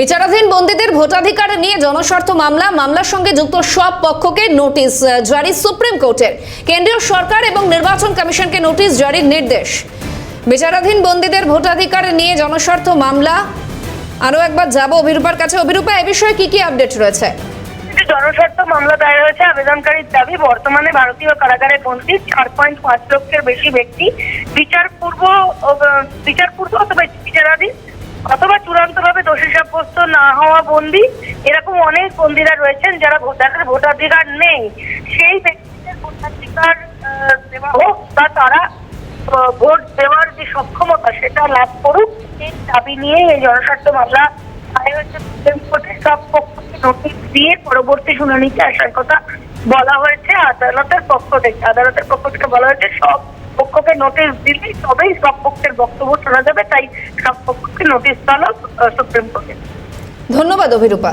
বিচারাধীন বন্দীদের ভোটাধিকার নিয়ে জনস্বার্থ মামলা, মামলার সঙ্গে যুক্ত সব পক্ষকে নোটিশ জারি সুপ্রিম কোর্টের। কেন্দ্রীয় সরকার এবং নির্বাচন কমিশনকে নোটিশ জারির নির্দেশ। বিচারাধীন বন্দীদের ভোটাধিকার নিয়ে জনস্বার্থ মামলা। আরও একবার যাব অভিরূপার কাছে। অভিরূপা, এ বিষয়ে কি কি আপডেট রয়েছে? জনস্বার্থ মামলা দায়ের হয়েছে, আবেদনকারীর দাবি, বর্তমানে ভারতীয় কারাগারে বন্দী চার পয়েন্ট পাঁচ লক্ষের বেশি ব্যক্তি। বিচারপূর্ব বিচারপূর্ব অথবা বিচারাধীন অথবা সাব্যস্ত না হওয়া বন্দী। এরকম অনেক বন্দীরা রয়েছেন যারা ভোট- যাদের ভোটাধিকার নেই। সেই ব্যক্তিদের ভোটাধিকার দেওয়া হোক বা তারা ভোট দেওয়ার যে সক্ষমতা সেটা লাভ করুক দাবি নিয়ে এই জনস্বার্থ মামলা পরবর্তী শুনানিতে আসার কথা বলা হয়েছে। আদালতের পক্ষ থেকে আদালতের পক্ষ থেকে বলা হয়েছে, সব পক্ষকে নোটিশ দিলেই তবেই সব পক্ষের বক্তব্য শোনা যাবে। তাই সব পক্ষকে নোটিশ তলব সুপ্রিম কোর্টে। ধন্যবাদ অভিরূপা।